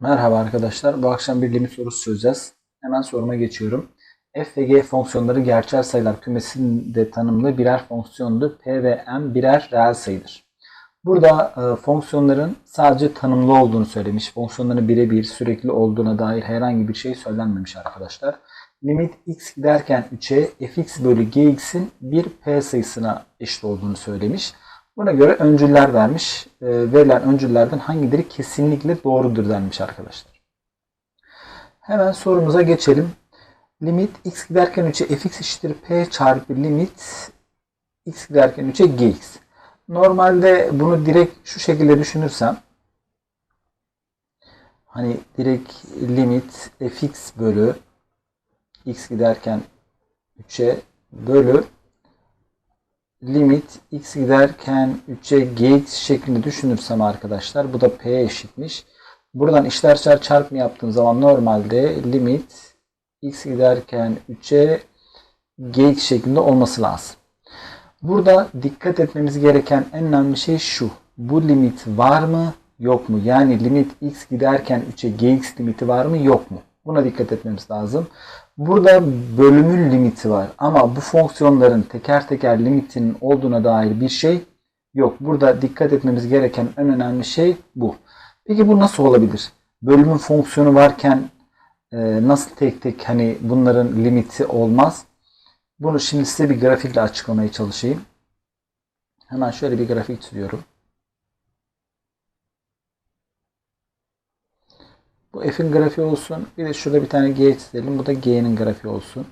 Merhaba arkadaşlar. Bu akşam bir limit sorusu çözeceğiz. Hemen soruma geçiyorum. F ve G fonksiyonları gerçel sayılar kümesinde tanımlı birer fonksiyondur. P ve M birer reel sayıdır. Burada e, fonksiyonların sadece tanımlı olduğunu söylemiş. Fonksiyonların birebir sürekli olduğuna dair herhangi bir şey söylenmemiş arkadaşlar. Limit x giderken 3'e fx bölü gx'in bir p sayısına eşit olduğunu söylemiş. Buna göre öncüller vermiş. E, verilen öncüllerden hangileri kesinlikle doğrudur denmiş arkadaşlar. Hemen sorumuza geçelim. Limit x giderken 3'e fx eşittir p çarpı limit x giderken 3'e gx. Normalde bunu direkt şu şekilde düşünürsem hani direkt limit fx bölü x giderken 3'e bölü limit x giderken 3'e gx şeklinde düşünürsem arkadaşlar bu da p eşitmiş. Buradan işler çar çarpımı yaptığım zaman normalde limit x giderken 3'e gx şeklinde olması lazım. Burada dikkat etmemiz gereken en önemli şey şu. Bu limit var mı yok mu? Yani limit x giderken 3'e gx limiti var mı yok mu? Buna dikkat etmemiz lazım. Burada bölümün limiti var ama bu fonksiyonların teker teker limitinin olduğuna dair bir şey yok. Burada dikkat etmemiz gereken en önemli şey bu. Peki bu nasıl olabilir? Bölümün fonksiyonu varken e, nasıl tek tek hani bunların limiti olmaz? Bunu şimdi size bir grafikle açıklamaya çalışayım. Hemen şöyle bir grafik çiziyorum. Bu f'in grafiği olsun. Bir de şurada bir tane g çizelim. Bu da g'nin grafiği olsun.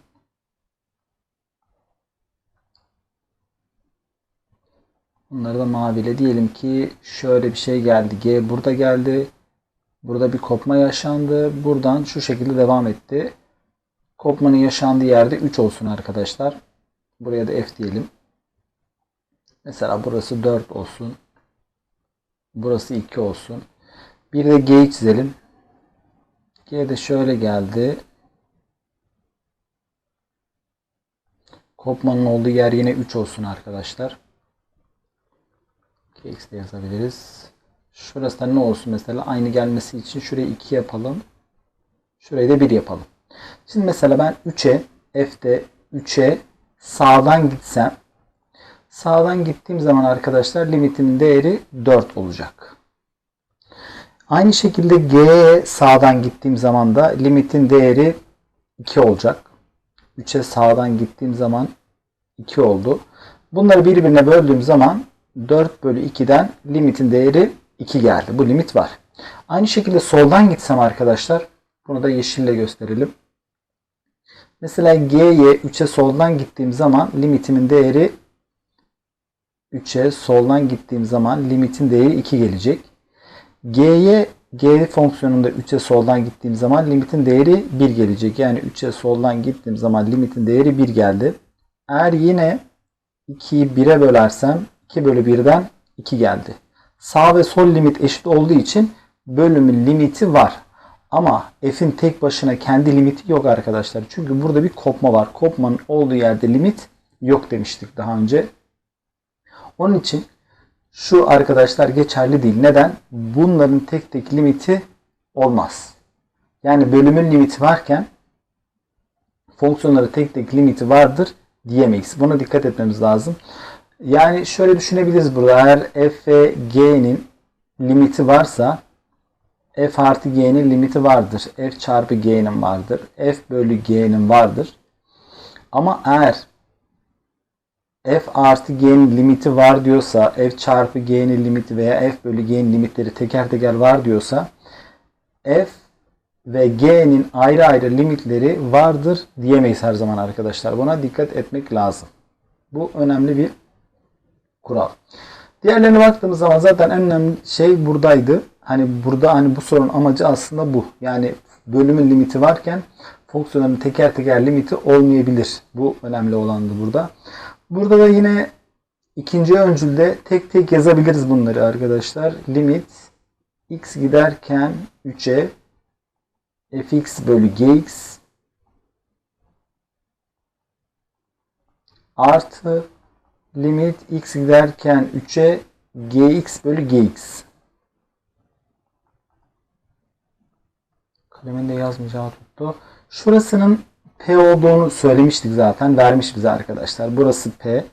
Bunları da maviyle diyelim ki şöyle bir şey geldi. G burada geldi. Burada bir kopma yaşandı. Buradan şu şekilde devam etti. Kopmanın yaşandığı yerde 3 olsun arkadaşlar. Buraya da f diyelim. Mesela burası 4 olsun. Burası 2 olsun. Bir de g çizelim. G de şöyle geldi. Kopmanın olduğu yer yine 3 olsun arkadaşlar. X de yazabiliriz. Şurası da ne olsun mesela aynı gelmesi için şurayı 2 yapalım. Şurayı da 1 yapalım. Şimdi mesela ben 3'e F'de 3'e sağdan gitsem sağdan gittiğim zaman arkadaşlar limitin değeri 4 olacak. Aynı şekilde G'ye sağdan gittiğim zaman da limitin değeri 2 olacak. 3'e sağdan gittiğim zaman 2 oldu. Bunları birbirine böldüğüm zaman 4 bölü 2'den limitin değeri 2 geldi. Bu limit var. Aynı şekilde soldan gitsem arkadaşlar bunu da yeşille gösterelim. Mesela G'ye 3'e soldan gittiğim zaman limitimin değeri 3'e soldan gittiğim zaman limitin değeri 2 gelecek. G'ye G fonksiyonunda 3'e soldan gittiğim zaman limitin değeri 1 gelecek. Yani 3'e soldan gittiğim zaman limitin değeri 1 geldi. Eğer yine 2'yi 1'e bölersem 2 bölü 1'den 2 geldi. Sağ ve sol limit eşit olduğu için bölümün limiti var. Ama f'in tek başına kendi limiti yok arkadaşlar. Çünkü burada bir kopma var. Kopmanın olduğu yerde limit yok demiştik daha önce. Onun için şu arkadaşlar geçerli değil. Neden? Bunların tek tek limiti olmaz. Yani bölümün limiti varken fonksiyonları tek tek limiti vardır diyemeyiz. Buna dikkat etmemiz lazım. Yani şöyle düşünebiliriz burada. Eğer f g'nin limiti varsa f artı g'nin limiti vardır. f çarpı g'nin vardır. f bölü g'nin vardır. Ama eğer f artı g'nin limiti var diyorsa f çarpı g'nin limiti veya f bölü g'nin limitleri teker teker var diyorsa f ve g'nin ayrı ayrı limitleri vardır diyemeyiz her zaman arkadaşlar. Buna dikkat etmek lazım. Bu önemli bir kural. Diğerlerine baktığımız zaman zaten en önemli şey buradaydı. Hani burada hani bu sorunun amacı aslında bu. Yani bölümün limiti varken fonksiyonların teker teker limiti olmayabilir. Bu önemli olandı burada. Burada da yine ikinci öncülde tek tek yazabiliriz bunları arkadaşlar. Limit x giderken 3'e fx bölü gx artı limit x giderken 3'e gx bölü gx. Kalemin de yazmayacağı tuttu. Şurasının P olduğunu söylemiştik zaten. Vermiş bize arkadaşlar. Burası P.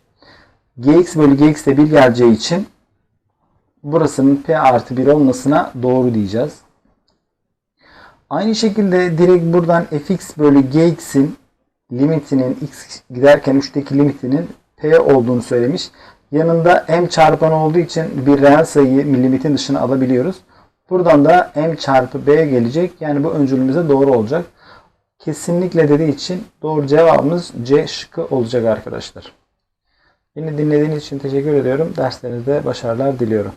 Gx bölü Gx de 1 geleceği için burasının P artı 1 olmasına doğru diyeceğiz. Aynı şekilde direkt buradan fx bölü gx'in limitinin x giderken 3'teki limitinin p olduğunu söylemiş. Yanında m çarpan olduğu için bir reel sayıyı limitin dışına alabiliyoruz. Buradan da m çarpı b gelecek. Yani bu öncülümüze doğru olacak. Kesinlikle dediği için doğru cevabımız C şıkkı olacak arkadaşlar. Beni dinlediğiniz için teşekkür ediyorum. Derslerinizde başarılar diliyorum.